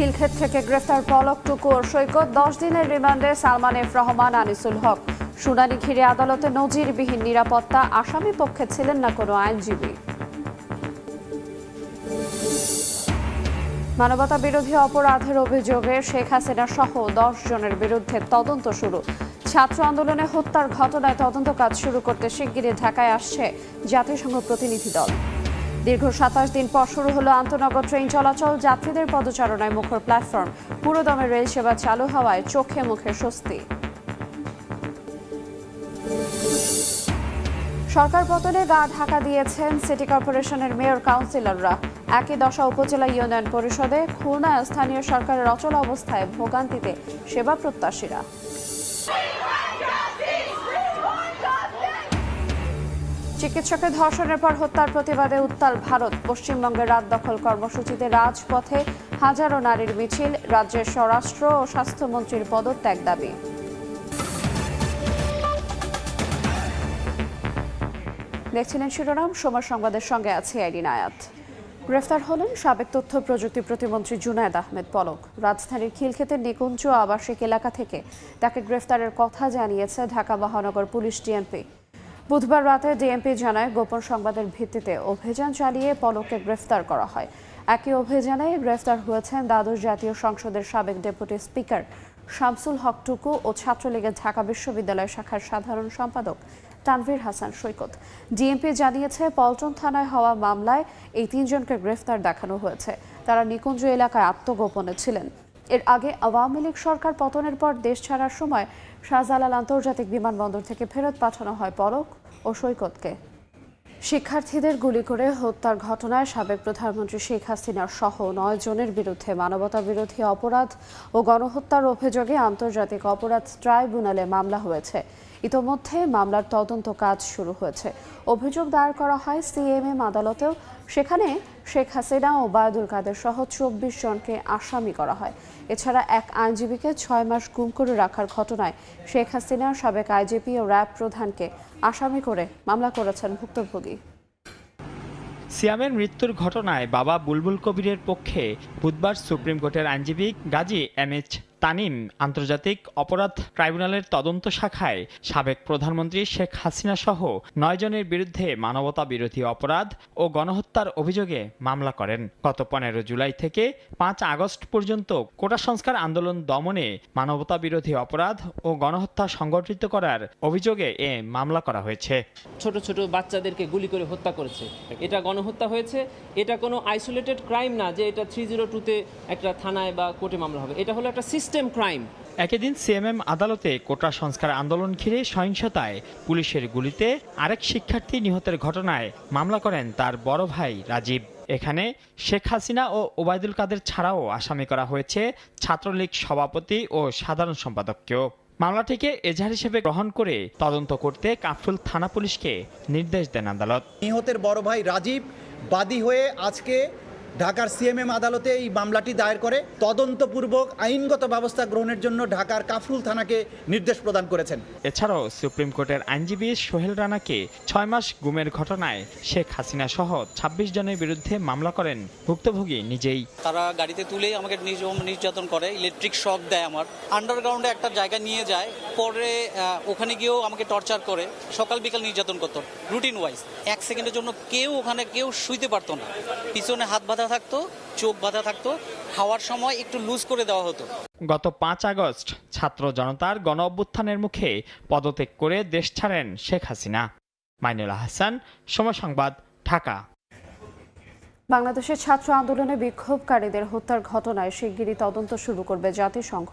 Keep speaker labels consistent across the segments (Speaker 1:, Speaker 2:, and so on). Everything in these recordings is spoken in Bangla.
Speaker 1: খিলক্ষেত থেকে গ্রেফতার পলক টুকু ও সৈকত দশ দিনের রিমান্ডে সালমান এফ রহমান, আনিসুল হক। শুনানি ঘিরে আদালতে নজিরবিহীন নিরাপত্তা আসামি পক্ষে ছিলেন না কোনো আইনজীবী। মানবতা বিরোধী অপরাধের অভিযোগে শেখ হাসিনা সহ দশ জনের বিরুদ্ধে তদন্ত শুরু। ছাত্র আন্দোলনে হত্যার ঘটনায় তদন্ত কাজ শুরু করতে শিগগিরই ঢাকায় আসছে জাতিসংঘ প্রতিনিধি দল। দীর্ঘ সাতাশ দিন পর শুরু হলো আন্তনগর ট্রেন চলাচল। যাত্রীদের পদচারণায় মুখর প্ল্যাটফর্ম পুরোদমে রেল সেবা চালু হওয়ায় চোখে মুখে স্বস্তি। সরকার পতনে গা ঢাকা দিয়েছেন সিটি কর্পোরেশনের মেয়র কাউন্সিলররা। একই দশা উপজেলা ইউনিয়ন পরিষদে খুলনা স্থানীয় সরকারের অচল অবস্থায় ভোগান্তিতে সেবা প্রত্যাশীরা। চিকিৎসকের ধর্ষণের পর হত্যার প্রতিবাদে উত্তাল ভারত। পশ্চিমবঙ্গের রাত দখল কর্মসূচিতে রাজপথে হাজারো নারীর মিছিল, রাজ্যের স্বরাষ্ট্র ও স্বাস্থ্যমন্ত্রীর পদত্যাগ দাবি। দেখছিলেন শিরোনাম সময় সংবাদের সঙ্গে আছে আইডিন আয়াত। গ্রেফতার হলেন সাবেক তথ্য প্রযুক্তি প্রতিমন্ত্রী জুনায়দ আহমেদ পলক। রাজধানীর খিলক্ষেতের নিকুঞ্জ আবাসিক এলাকা থেকে তাকে গ্রেফতারের কথা জানিয়েছে ঢাকা মহানগর পুলিশ ডিএমপি। বুধবার রাতে ডিএমপি জানায়, গোপন সংবাদের ভিত্তিতে অভিযান চালিয়ে পলককে গ্রেফতার করা হয়। একই অভিযানে গ্রেফতার হয়েছেন দ্বাদশ জাতীয় সংসদের সাবেক ডেপুটি স্পিকার শামসুল হক টুকু ও ছাত্রলীগের ঢাকা বিশ্ববিদ্যালয় শাখার সাধারণ সম্পাদক তানভীর হাসান সৈকত। ডিএমপি জানিয়েছে, পল্টন থানায় হওয়া মামলায় এই তিনজনকে গ্রেফতার দেখানো হয়েছে। তারা নিকুঞ্জ এলাকায় আত্মগোপনে ছিলেন। এর আগে আওয়ামী লীগ সরকার পতনের পর দেশ ছাড়ার সময় শাহজালাল আন্তর্জাতিক বিমানবন্দর থেকে ফেরত পাঠানো হয় পলক। ও সৈকতকে শিক্ষার্থীদের গুলি করে হত্যার ঘটনায় সাবেক প্রধানমন্ত্রী শেখ হাসিনার সহ নয় জনের বিরুদ্ধে মানবতা বিরোধী অপরাধ ও গণহত্যার অভিযোগে আন্তর্জাতিক অপরাধ ট্রাইব্যুনালে মামলা হয়েছে। ইতোমধ্যে মামলার তদন্ত কাজ শুরু হয়েছে। অভিযোগ দায়ের করা হয় সিএমএম আদালতেও। সেখানে শেখ হাসিনা ও বায়দুল কাদের সহ চব্বিশ জনকে আসামি করা হয়। এছাড়া এক আইনজীবীকে ছয় মাস গুম করে রাখার ঘটনায় শেখ হাসিনা সাবেক আইজিপি ও র্যাব প্রধানকে আসামি করে মামলা করেছেন ভুক্তভোগী।
Speaker 2: সিয়ামের মৃত্যুর ঘটনায় বাবা বুলবুল কবিরের পক্ষে বুধবার সুপ্রিম কোর্টের আইনজীবী গাজী এম এইচ তানিম আন্তর্জাতিক অপরাধ ট্রাইব্যুনালের তদন্ত শাখায় সাবেক প্রধানমন্ত্রী শেখ হাসিনা সহ নয় জনের বিরুদ্ধে মানবতা বিরোধী অপরাধ ও গণহত্যার অভিযোগে মামলা করেন। গত পনেরো জুলাই থেকে পাঁচ আগস্ট পর্যন্ত কোটা সংস্কার আন্দোলন দমনে মানবতা বিরোধী অপরাধ ও গণহত্যা সংগঠিত করার অভিযোগে এ মামলা করা হয়েছে।
Speaker 3: ছোট ছোট বাচ্চাদেরকে গুলি করে হত্যা করেছে। এটা গণহত্যা হয়েছে। এটা কোনো আইসোলেটেড ক্রাইম না যে এটা থ্রি জিরো টুতে একটা থানায় বা কোর্টে মামলা হবে। এটা হলো একটা সিস্টেম ক্রাইম
Speaker 2: একই দিন সিএমএম আদালতে কোটা সংস্কার আন্দোলন ঘিরে সহিংসতায় পুলিশের গুলিতে আরেক শিক্ষার্থী নিহতের ঘটনায় মামলা করেন তার বড় ভাই রাজীব। এখানে শেখ হাসিনা ও ওবায়দুল কাদের ছাড়াও আসামি করা হয়েছে ছাত্রলীগ সভাপতি ও সাধারণ সম্পাদককেও। মামলাটিকে এজাহার হিসেবে গ্রহণ করে তদন্ত করতে কাফরুল থানা পুলিশকে নির্দেশ দেন আদালত।
Speaker 4: নিহতের বড় ভাই রাজীব বাদী হয়ে আজকে ঢাকার সিএমএম আদালতে এই মামলাটি দায়ের করে তদন্তপূর্বক আইনগত ব্যবস্থা গ্রহণের জন্য ঢাকার কাফরুল থানাকে নির্দেশ প্রদান করেছেন।
Speaker 2: এছাড়াও সুপ্রিম কোর্টের আইনজীবী সোহেল রানাকে ছয় মাস গুমের ঘটনায় শেখ হাসিনা সহ ২৬ জনের বিরুদ্ধে মামলা করেন ভুক্তভোগী নিজেই।
Speaker 5: তারা গাড়িতে তুলেই আমাকে নির্যাতন নির্যাতন করে ইলেকট্রিক শক দেয় আমার। আন্ডারগ্রাউন্ডে একটা জায়গা নিয়ে যায় পরে আহ, ওখানে গিয়েও আমাকে টর্চার করে সকাল বিকাল নির্যাতন করতো রুটিন ওয়াইজ এক সেকেন্ডের জন্য কেউ ওখানে কেউ শুইতে পারতো না। পিছনে হাত বাঁধা থাকতো চোখ বাঁধা থাকতো খাওয়ার সময় একটু লুজ করে দেওয়া হতো।
Speaker 2: গত পাঁচ আগস্ট ছাত্র জনতার গণ অভ্যুত্থানের মুখে পদত্যাগ করে দেশ ছাড়েন শেখ হাসিনা। মাইনুল হাসান সময় সংবাদ ঢাকা।
Speaker 1: বাংলাদেশের ছাত্র আন্দোলনে বিক্ষোভকারীদের হত্যার ঘটনায় শিগগিরই তদন্ত শুরু করবে জাতিসংঘ।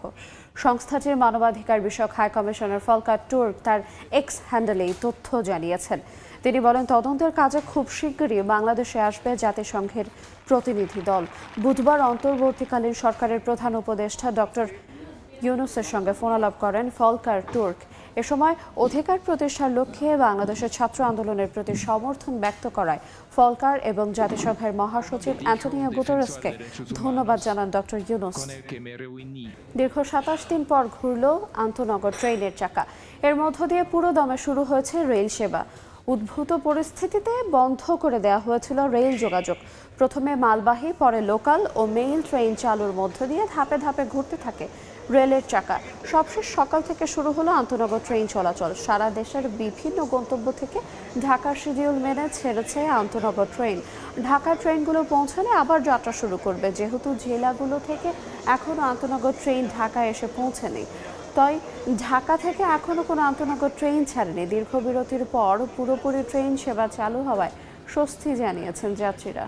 Speaker 1: সংস্থাটির মানবাধিকার বিষয়ক হাই কমিশনার ফলকার টুর্ক তার এক্স হ্যান্ডেলে এই তথ্য জানিয়েছেন। তিনি বলেন, তদন্তের কাজে খুব শিগগিরই বাংলাদেশে আসবে জাতিসংঘের প্রতিনিধি দল। বুধবার অন্তর্বর্তীকালীন সরকারের প্রধান উপদেষ্টা ডক্টর ইউনুসের সঙ্গে ফোনালাপ করেন ফলকার তুর্ক। এ সময় অধিকার প্রতিষ্ঠার লক্ষ্যে বাংলাদেশের ছাত্র আন্দোলনের প্রতি সমর্থন ব্যক্ত করায় ফলকার এবং জাতিসংঘের মহাসচিব অ্যান্টনিও গুতরেসকে ধন্যবাদ জানান ডক্টর ইউনুস। দীর্ঘ সাতাশ দিন পর ঘুরল আন্তনগর ট্রেনের চাকা। এর মধ্য দিয়ে পুরো দমে শুরু হয়েছে রেল সেবা। উদ্ভূত পরিস্থিতিতে বন্ধ করে দেওয়া হয়েছিল রেল যোগাযোগ। প্রথমে মালবাহী, পরে লোকাল ও মেইল ট্রেন চালুর মধ্য দিয়ে ধাপে ধাপে ঘুরতে থাকে রেলের চাকা সবশেষ সকাল থেকে শুরু হলো আন্তনগর ট্রেন চলাচল। সারা দেশের বিভিন্ন গন্তব্য থেকে ঢাকার শিডিউল মেনে ছেড়েছে আন্তনগর ট্রেন ঢাকার ট্রেনগুলো পৌঁছালে আবার যাত্রা শুরু করবে। যেহেতু জেলাগুলো থেকে এখনও আন্তনগর ট্রেন ঢাকায় এসে পৌঁছেনি। তাই ঢাকা থেকে এখনও কোনো আন্তনগর ট্রেন ছাড়েনি। দীর্ঘ বিরতির পর পুরোপুরি ট্রেন সেবা চালু হওয়ায় স্বস্তি জানিয়েছেন যাত্রীরা।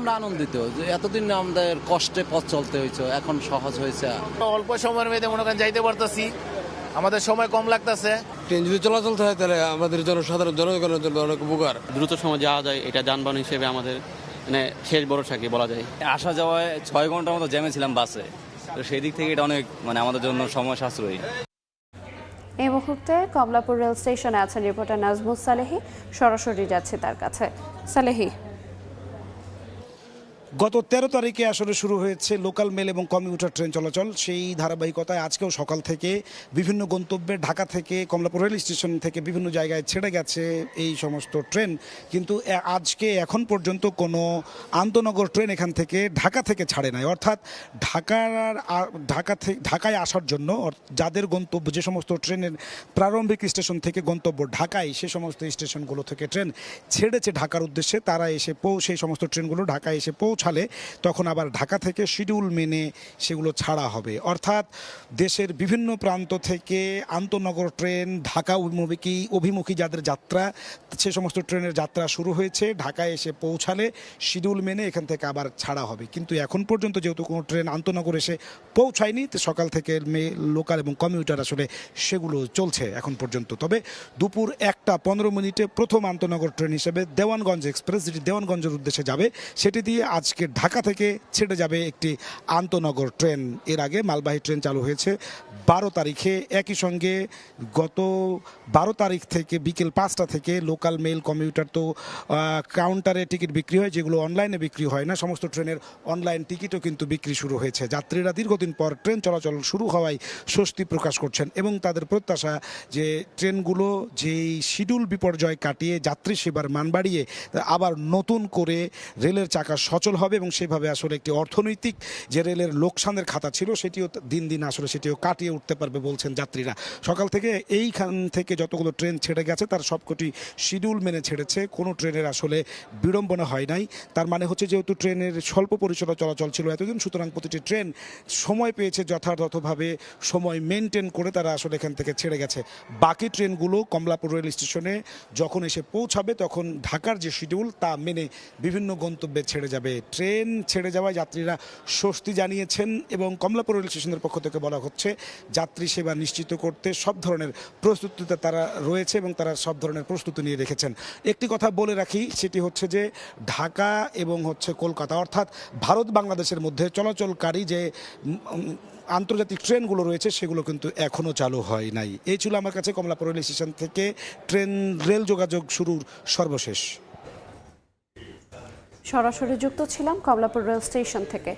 Speaker 6: আমরা আনন্দিত যে এতদিন আমাদের কষ্টে পথ চলতে হয়েছে এখন সহজ হয়েছে।
Speaker 7: অল্প সময়ের মধ্যে মনে করেন যাইতে পারতেছি। আমাদের সময় কম লাগতেছে।
Speaker 8: ট্রেন যদি চলাচল থাকে তাহলে আমাদের জনসাধারণ জনগণের জন্য অনেক উপকার।
Speaker 9: দ্রুত সময় যাওয়া যায় এটা যানবাহন হিসেবে আমাদের মানে শেষ বড় কি বলা যায়?
Speaker 10: আসা যাওয়ায় ছয় ঘণ্টার মতো জ্যামে ছিলাম বাসে। তো সেই দিক থেকে এটা অনেক মানে আমাদের জন্য সময় সাশ্রয়ী।
Speaker 1: এই মুহূর্তে কমলাপুর রেল স্টেশনে আছেন রিপোর্টার নাজমুস সালেহি। সরাসরি যাচ্ছে তার কাছে। সালেহি
Speaker 11: গত তেরো তারিখে আসলে শুরু হয়েছে লোকাল মেল এবং কমিউটার ট্রেন চলাচল। সেই ধারাবাহিকতায় আজকেও সকাল থেকে বিভিন্ন গন্তব্যে ঢাকা থেকে কমলাপুর রেল স্টেশন থেকে বিভিন্ন জায়গায় ছেড়ে গেছে এই সমস্ত ট্রেন। কিন্তু আজকে এখন পর্যন্ত কোনো আন্তনগর ট্রেন এখান থেকে ঢাকা থেকে ছাড়ে নাই। অর্থাৎ ঢাকার ঢাকা থেকে ঢাকায় আসার জন্য যাদের গন্তব্য, যে সমস্ত ট্রেনের প্রারম্ভিক স্টেশন থেকে গন্তব্য ঢাকায়, সে সমস্ত স্টেশনগুলো থেকে ট্রেন ছেড়েছে ঢাকার উদ্দেশ্যে। তারা এসে পৌ, সেই সমস্ত ট্রেনগুলো ঢাকায় এসে পৌঁছালে তখন আবার ঢাকা থেকে শিডিউল মেনে সেগুলো ছাড়া হবে। অর্থাৎ দেশের বিভিন্ন প্রান্ত থেকে আন্তনগর ট্রেন, ঢাকা অভিমুখী অভিমুখী যাদের যাত্রা, সে সমস্ত ট্রেনের যাত্রা শুরু হয়েছে। ঢাকায় এসে পৌঁছালে শিডিউল মেনে এখান থেকে আবার ছাড়া হবে। কিন্তু এখন পর্যন্ত যেহেতু কোনো ট্রেন আন্তনগর এসে পৌঁছায়নি, তো সকাল থেকে লোকাল এবং কমিউটার আসলে সেগুলো চলছে এখন পর্যন্ত। তবে দুপুর একটা পনেরো মিনিটে প্রথম আন্তনগর ট্রেন হিসেবে দেওয়ানগঞ্জ এক্সপ্রেস, যেটি দেওয়ানগঞ্জের উদ্দেশ্যে যাবে, সেটি দিয়ে আজকে ঢাকা থেকে ছেড়ে যাবে একটি আন্তনগর ট্রেন। এর আগে মালবাহী ট্রেন চালু হয়েছে বারো তারিখে। একই সঙ্গে গত বারো তারিখ থেকে বিকেল পাঁচটা থেকে লোকাল মেল, কমিউটার তো কাউন্টারে টিকিট বিক্রি হয়, যেগুলো অনলাইনে বিক্রি হয় না, সমস্ত ট্রেনের অনলাইন টিকিটও কিন্তু বিক্রি শুরু হয়েছে। যাত্রীরা দীর্ঘদিন পর ট্রেন চলাচল শুরু হওয়ায় স্বস্তি প্রকাশ করছেন এবং তাদের প্রত্যাশা যে ট্রেনগুলো যেই শিডিউল বিপর্যয় কাটিয়ে যাত্রী সেবার মান বাড়িয়ে আবার নতুন করে রেলের চাকা সচল হবে এবং সেভাবে আসলে একটি অর্থনৈতিক যে রেলের লোকসানের খাতা ছিল সেটিও দিন দিন আসলে সেটিও কাটিয়ে উঠতে পারবে বলছেন যাত্রীরা। সকাল থেকে এইখান থেকে যতগুলো ট্রেন ছেড়ে গেছে তার সবকটি শিডিউল মেনে ছেড়েছে। কোনো ট্রেনের আসলে বিড়ম্বনা হয় নাই। তার মানে হচ্ছে যেহেতু ট্রেনের স্বল্প পরিসরে চলাচল ছিল এতদিন, সুতরাং প্রতিটি ট্রেন সময় পেয়েছে যথাযথভাবে সময় মেনটেন করে তারা আসলে এখান থেকে ছেড়ে গেছে। বাকি ট্রেনগুলো কমলাপুর রেল স্টেশনে যখন এসে পৌঁছাবে, তখন ঢাকার যে শিডিউল তা মেনে বিভিন্ন গন্তব্যে ছেড়ে যাবে ট্রেন ছেড়ে যাওয়ায় যাত্রীরা স্বস্তি জানিয়েছেন এবং কমলাপুর রেল স্টেশনের পক্ষ থেকে বলা হচ্ছে, যাত্রী সেবা নিশ্চিত করতে সব ধরনের প্রস্তুতিতে তারা রয়েছে এবং তারা সব ধরনের প্রস্তুতি নিয়ে রেখেছেন। একটি কথা বলে রাখি, সেটি হচ্ছে যে ঢাকা এবং হচ্ছে কলকাতা, অর্থাৎ ভারত বাংলাদেশের মধ্যে চলাচলকারী যে আন্তর্জাতিক ট্রেনগুলো রয়েছে, সেগুলো কিন্তু এখনও চালু হয় নাই। এই ছিল আমার কাছে কমলাপুর রেল স্টেশন থেকে ট্রেন, রেল যোগাযোগ শুরুর সর্বশেষ।
Speaker 1: সরাসরি যুক্ত ছিলাম কমলাপুর রেল স্টেশন থেকে।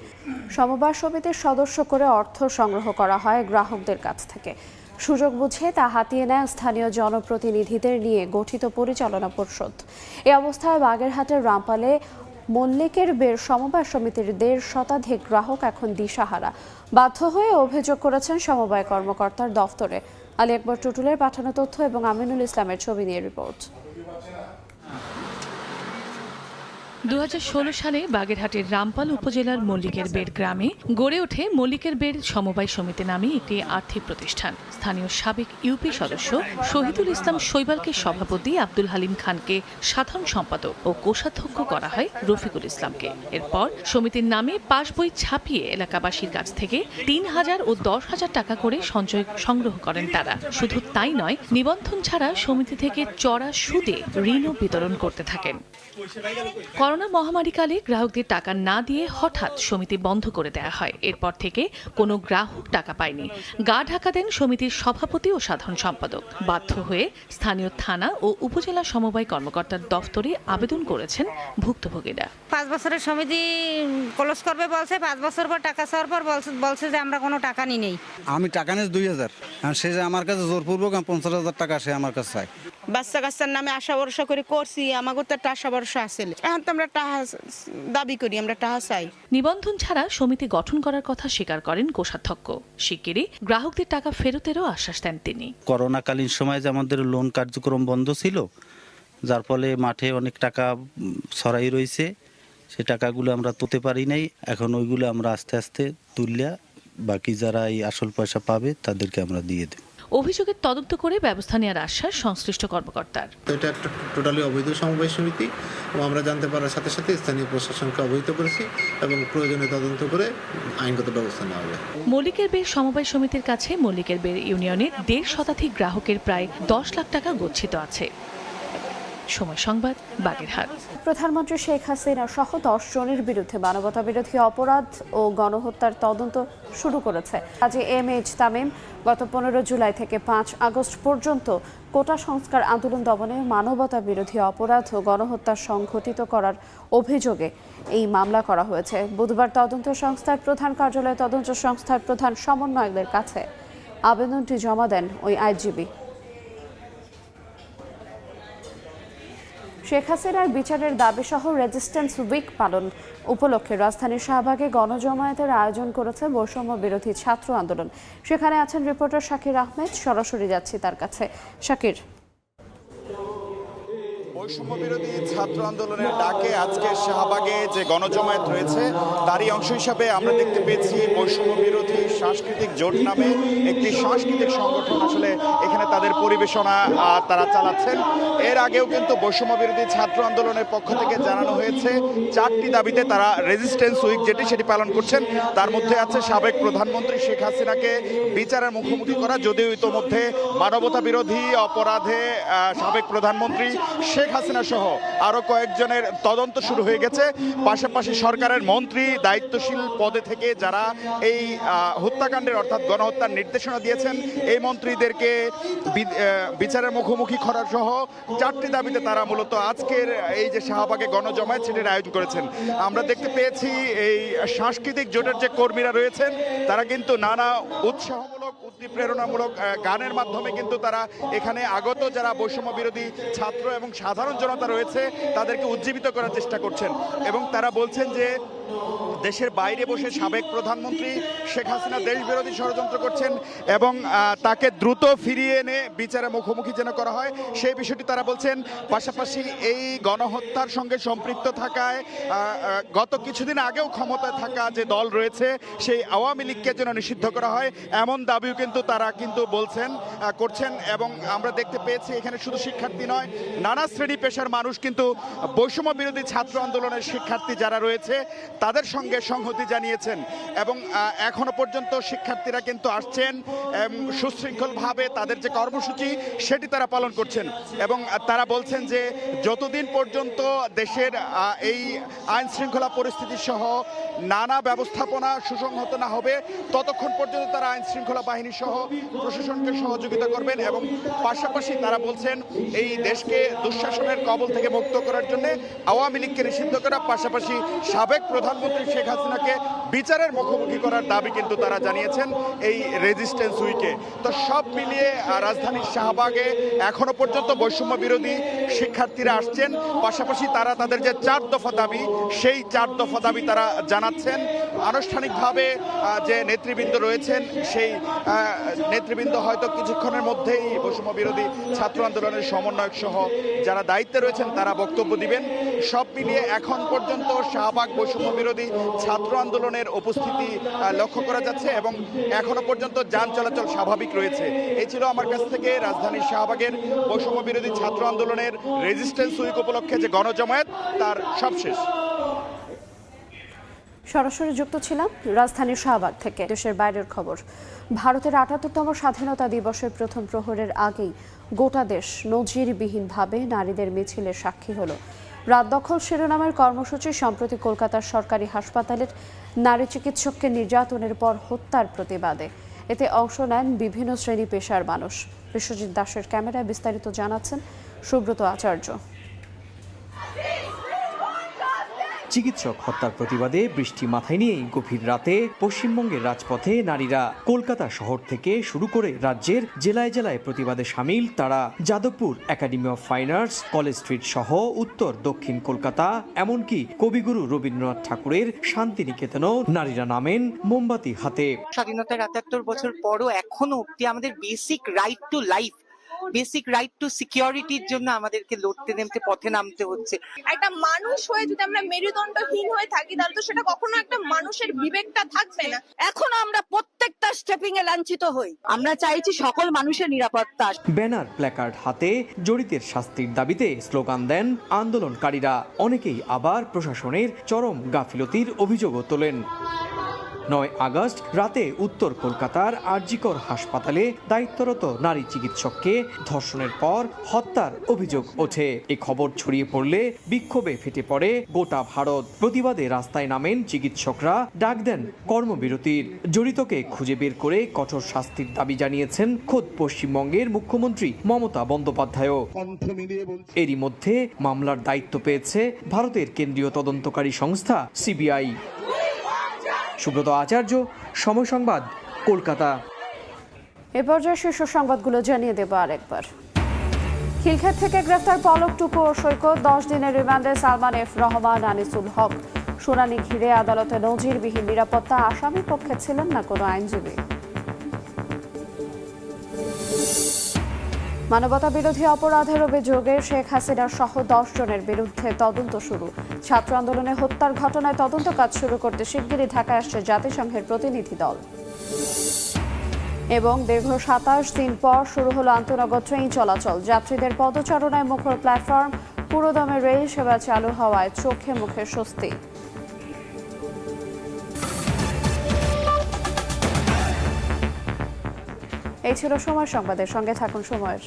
Speaker 1: সমবায় সমিতির সদস্য করে অর্থ সংগ্রহ করা হয় গ্রাহকদের কাছ থেকে। সুযোগ বুঝে তা হাতিয়ে নেয় স্থানীয় জনপ্রতিনিধিদের নিয়ে গঠিত পরিচালনা পরিষদ। এ অবস্থায় বাগেরহাটের রামপালে মল্লিকের বের সমবায় সমিতির দেড় শতাধিক গ্রাহক এখন দিশাহারা। বাধ্য হয়ে অভিযোগ করেছেন সমবায় কর্মকর্তার দফতরে। আলী আকবর টুটুলের পাঠানো তথ্য এবং আমিনুল ইসলামের ছবি নিয়ে রিপোর্ট।
Speaker 12: দু হাজার ষোলো সালে বাগেরহাটের রামপাল উপজেলার মল্লিকের বেড় গ্রামে গড়ে ওঠে মল্লিকের বেড় সমবায় সমিতি নামে একটি আর্থিক প্রতিষ্ঠান। স্থানীয় সাবেক ইউপি সদস্য শহীদুল ইসলাম শৈবালকে সভাপতি আব্দুল হালিম খানকে সাধারণ সম্পাদক ও কোষাধ্যক্ষ করা হয় রফিকুল ইসলামকে। এরপর সমিতির নামে পাস বই ছাপিয়ে এলাকাবাসীর কাছ থেকে তিন হাজার ও দশ হাজার টাকা করে সঞ্চয় সংগ্রহ করেন তারা। শুধু তাই নয়, নিবন্ধন ছাড়া সমিতি থেকে চড়া সুদে ঋণও বিতরণ করতে থাকেন। করোনা মহামারীকালে গ্রাহকদের টাকা না দিয়ে হঠাৎ সমিতি বন্ধ করে দেওয়া হয়। এরপর থেকে কোনো গ্রাহক টাকা পায়নি। গা ঢাকা দেন সমিতির সভাপতি ও সাধারণ সম্পাদক। বাধ্য হয়ে স্থানীয় থানা ও উপজেলা সমবায় কর্মকর্তার দফতরে আবেদন করেছেন ভুক্তভোগীরা।
Speaker 13: পাঁচ বছরের সমিতি ক্লোজ করবে বলছে পাঁচ বছর পর টাকা চাওয়ার পর বলছে বলছে যে আমরা কোনো টাকা নি নেই।
Speaker 14: আমি টাকা নিয়ে দুই হাজার। আর সে যে আমার কাছে জোরপূর্বক পঞ্চাশ হাজার টাকা সে আমার কাছে চাই
Speaker 15: বাচ্চা কাচ্চার নামে আশা ভরসা করে করছি আমাকে তো একটা আশা ভরসা আছে। এখন তো আমরা টাকা দাবি করি আমরা টাকা চাই।
Speaker 12: নিবন্ধন ছাড়া সমিতি গঠন করার কথা স্বীকার করেন কোষাধ্যক্ষ। শিগগিরই গ্রাহকদের টাকা ফেরতেরও আশ্বাস দেন তিনি।
Speaker 16: করোনাকালীন সময় যে আমাদের লোন কার্যক্রম বন্ধ ছিল যার ফলে মাঠে অনেক টাকা ছড়াই রয়েছে সে টাকাগুলো আমরা তুলতে পারি নাই। এখন ওইগুলো আমরা আস্তে আস্তে তুললে বাকি যারা এই আসল পয়সা পাবে তাদেরকে আমরা দিয়ে দেব।
Speaker 12: অভিযোগের তদন্ত করে ব্যবস্থা নেওয়ার আশ্বাস সংশ্লিষ্ট কর্মকর্তার।
Speaker 17: এটা একটা টোটালি অবৈধ সমবায় সমিতি এবং আমরা জানতে পারার সাথে সাথে স্থানীয় প্রশাসনকে অবহিত করেছি এবং প্রয়োজনীয় তদন্ত করে আইনগত ব্যবস্থা নেওয়া হবে।
Speaker 12: মল্লিকের বের সমবায় সমিতির কাছে মল্লিকের বের ইউনিয়নে দেড় শতাধিক গ্রাহকের প্রায় দশ লাখ টাকা গচ্ছিত আছে। সময় সংবাদ, বাগেরহাট।
Speaker 1: প্রধানমন্ত্রী শেখ হাসিনা সহ দশ জনের বিরুদ্ধে মানবতা বিরোধী অপরাধ ও গণহত্যার তদন্ত শুরু করেছে। কাজী এম এইচ তামিম, গত পনেরো জুলাই থেকে পাঁচ আগস্ট পর্যন্ত কোটা সংস্কার আন্দোলন দমনে মানবতা বিরোধী অপরাধ ও গণহত্যা সংঘটিত করার অভিযোগে এই মামলা করা হয়েছে। বুধবার তদন্ত সংস্থার প্রধান কার্যালয়ে তদন্ত সংস্থার প্রধান সমন্বয়কদের কাছে আবেদনটি জমা দেন ওই আইনজীবী। শেখ হাসিনার বিচারের দাবিসহ রেজিস্ট্যান্স উইক পালন উপলক্ষে রাজধানীর শাহবাগে গণজমায়েতের আয়োজন করেছে বৈষম্য বিরোধী ছাত্র আন্দোলন। সেখানে আছেন রিপোর্টার শাকির আহমেদ। সরাসরি যাচ্ছি তার কাছে। শাকির
Speaker 18: বৈষম্য ছাত্র আন্দোলনের ডাকে আজকে শাহবাগে যে গণজমায়েত রয়েছে, তারই অংশ হিসাবে আমরা দেখতে পেয়েছি সাংস্কৃতিক জোট নামে একটি সাংস্কৃতিক সংগঠন আসলে এখানে তাদের পরিবেশনা তারা চালাচ্ছেন। এর আগেও কিন্তু ছাত্র আন্দোলনের পক্ষ থেকে জানানো হয়েছে, চারটি দাবিতে তারা রেজিস্ট্যান্স উইক যেটি সেটি পালন করছেন। তার মধ্যে আছে সাবেক প্রধানমন্ত্রী শেখ হাসিনাকে বিচারের মুখোমুখি করা, যদিও ইতোমধ্যে মানবতা বিরোধী অপরাধে সাবেক প্রধানমন্ত্রী শেখ হাসিনা সহ আরও কয়েকজনের তদন্ত শুরু হয়ে গেছে। পাশাপাশি সরকারের মন্ত্রী দায়িত্বশীল পদে থেকে যারা এই হত্যাকাণ্ডের অর্থাৎ গণহত্যার নির্দেশনা দিয়েছেন, এই মন্ত্রীদেরকে বিচারের মুখোমুখি করার সহ চারটি দাবিতে তারা মূলত আজকের এই যে শাহবাগে গণজমায়েত সেটির আয়োজন করেছেন। আমরা দেখতে পেয়েছি এই সাংস্কৃতিক জোটের যে কর্মীরা রয়েছেন, তারা কিন্তু নানা উৎসাহমূলক উদ্দীপ্রেরণামূলক আহ, গানের মাধ্যমে কিন্তু তারা এখানে আগত যারা বৈষম্য বিরোধী ছাত্র এবং সাধারণ জনতা রয়েছে তাদেরকে উজ্জীবিত করার চেষ্টা করছেন। এবং তারা বলছেন যে দেশের বাইরে বসে সাবেক প্রধানমন্ত্রী শেখ হাসিনা দেশ বিরোধী ষড়যন্ত্র করছেন এবং তাকে দ্রুত ফিরিয়ে এনে বিচারে মুখোমুখি যেন করা হয় সেই বিষয়টি তারা বলছেন। পাশাপাশি এই গণহত্যার সঙ্গে সম্পৃক্ত থাকায় গত কিছুদিন আগেও ক্ষমতায় থাকা যে দল রয়েছে সেই আওয়ামী লীগকে যেন নিষিদ্ধ করা হয় এমন দাবিও কিন্তু তারা কিন্তু বলছেন করছেন এবং আমরা দেখতে পেয়েছি এখানে শুধু শিক্ষার্থী নয়, নানা শ্রেণি পেশার মানুষ কিন্তু বৈষম্য বিরোধী ছাত্র আন্দোলনের শিক্ষার্থী যারা রয়েছে, তাদের সঙ্গে সংহতি জানিয়েছেন এবং এখনও পর্যন্ত শিক্ষার্থীরা কিন্তু আসছেন সুশৃঙ্খলভাবে তাদের যে কর্মসূচি সেটি তারা পালন করছেন এবং তারা বলছেন যে যতদিন পর্যন্ত দেশের এই আইন শৃঙ্খলা পরিস্থিতি সহ নানা ব্যবস্থাপনা সুসংহত না হবে, ততক্ষণ পর্যন্ত তারা আইন শৃঙ্খলা বাহিনী সহ প্রশাসনকে সহযোগিতা করবেন এবং পাশাপাশি তারা বলছেন, এই দেশকে দুঃশাসনের কবল থেকে মুক্ত করার জন্য আওয়ামী লীগকে নিষিদ্ধ করা, পাশাপাশি সাবেক প্রধানমন্ত্রী শেখ হাসিনাকে বিচারের মুখোমুখি করার দাবি কিন্তু তারা জানিয়েছেন এই রেজিস্ট্যান্স উইকে। তো সব মিলিয়ে রাজধানীর শাহবাগে এখনও পর্যন্ত বৈষম্য বিরোধী শিক্ষার্থীরা আসছেন। পাশাপাশি তারা তাদের যে চার দফা দাবি, সেই চার দফা দাবি তারা জানাচ্ছেন। আনুষ্ঠানিকভাবে যে নেতৃবৃন্দ রয়েছেন, সেই নেতৃবৃন্দ হয়তো কিছুক্ষণের মধ্যেই বৈষম্য বিরোধী ছাত্র আন্দোলনের সমন্বয়ক সহ যারা দায়িত্বে রয়েছেন, তারা বক্তব্য দিবেন। সব মিলিয়ে এখন পর্যন্ত শাহবাগ বৈষম্য বিরোধী ছাত্র আন্দোলনের উপস্থিতি লক্ষ্য করা যাচ্ছে এবং এখনও পর্যন্ত যান চলাচল স্বাভাবিক রয়েছে। এই ছিল আমার কাছ থেকে রাজধানীর শাহবাগের বৈষম্য বিরোধী ছাত্র আন্দোলনের রেজিস্ট্যান্স উইক উপলক্ষে যে গণজমায়েত, তার সবশেষ।
Speaker 1: সরাসরি যুক্ত ছিলাম রাজধানীর শাহবাগ থেকে, দেশের বাইরের খবর। ভারতের আটাত্তরতম স্বাধীনতা দিবসের প্রথম প্রহরের আগেই গোটা দেশ নজিরবিহীনভাবে নারীদের মিছিলের সাক্ষী হলো। রাত দখল শিরোনামের কর্মসূচি সম্প্রতি কলকাতার সরকারি হাসপাতালের নারী চিকিৎসককে নির্যাতনের পর হত্যার প্রতিবাদে। এতে অংশ নেন বিভিন্ন শ্রেণি পেশার মানুষ। বিশ্বজিৎ দাসের ক্যামেরায় বিস্তারিত জানাচ্ছেন সুব্রত আচার্য।
Speaker 19: চিকিৎসক হত্যার প্রতিবাদে বৃষ্টি মাথায় নিয়েই গভীর রাতে পশ্চিমবঙ্গের রাজপথে নারীরা কলকাতা শহর থেকে শুরু করে রাজ্যের জেলায় জেলায় প্রতিবাদে সামিল তারা Jadavpur academy of fine arts, college street সহ উত্তর, দক্ষিণ কলকাতা, এমনকি কবিগুরু রবীন্দ্রনাথ ঠাকুরের শান্তিনিকেতনও নারীরা নামেন মোমবাতি হাতে।
Speaker 20: স্বাধীনতার একাত্তর বছর পরও এখনও অব্দি আমাদের basic right to life basic right to সিকিউরিটির জন্য আমাদেরকে লড়তে নেমতে পথে নামতে হচ্ছে।
Speaker 21: একটা মানুষ হয়ে যদি আমরা মেরুদণ্ডহীন হয়ে থাকি তাহলে তো সেটা কখনো একটা মানুষের বিবেকটা থাকবে না।
Speaker 22: এখন আমরা প্রত্যেকটা স্টেপিং এ লাঞ্ছিত হই। আমরা চাইছি সকল মানুষের নিরাপত্তা
Speaker 19: ব্যানার প্ল্যাকার্ড হাতে জড়িতের শাস্তির দাবিতে স্লোগান দেন আন্দোলনকারীরা। অনেকেই আবার প্রশাসনের চরম গাফিলতির অভিযোগও তোলেন। নয় আগস্ট রাতে উত্তর কলকাতার আরজিকর হাসপাতালে দায়িত্বরত নারী চিকিৎসককে ধর্ষণের পর হত্যার অভিযোগ ওঠে। এ খবর ছড়িয়ে পড়লে বিক্ষোভে ফেটে পড়ে গোটা ভারত। প্রতিবাদে রাস্তায় নামেন চিকিৎসকরা ডাক দেন কর্মবিরতির। জড়িতকে খুঁজে বের করে কঠোর শাস্তির দাবি জানিয়েছেন খোদ পশ্চিমবঙ্গের মুখ্যমন্ত্রী মমতা বন্দ্যোপাধ্যায়ও। এরই মধ্যে মামলার দায়িত্ব পেয়েছে ভারতের কেন্দ্রীয় তদন্তকারী সংস্থা সিবিআই। সুব্রত আচার্য, সময় সংবাদ, কলকাতা।
Speaker 1: এ পর্যায়ে শীর্ষ সংবাদগুলো জানিয়ে দেব আরেকবার। খিলক্ষেত থেকে গ্রেফতার পলক টুকু ও সৈকত, দশ দিনের রিমান্ডে সালমান এফ রহমান, আনিসুল হক। শুনানি ঘিরে আদালতে নজিরবিহীন নিরাপত্তা আসামি পক্ষে ছিলেন না কোনো আইনজীবী। মানবতা বিরোধী অপরাধের অভিযোগে শেখ হাসিনা সহ দশ জনের বিরুদ্ধে তদন্ত শুরু। ছাত্র আন্দোলনে হত্যার ঘটনায় তদন্ত কাজ শুরু করতে শিগগিরই ঢাকায় আসছে জাতিসংঘের প্রতিনিধি দল। এবং দীর্ঘ সাতাশ দিন পর শুরু হলো আন্তনগর ট্রেন চলাচল। যাত্রীদের পদচারণায় মুখর প্ল্যাটফর্ম, পুরোদমে রেল সেবা চালু হওয়ায় চোখে মুখে স্বস্তি। এই ছিল সময় সংবাদের সঙ্গে থাকুন সময়ের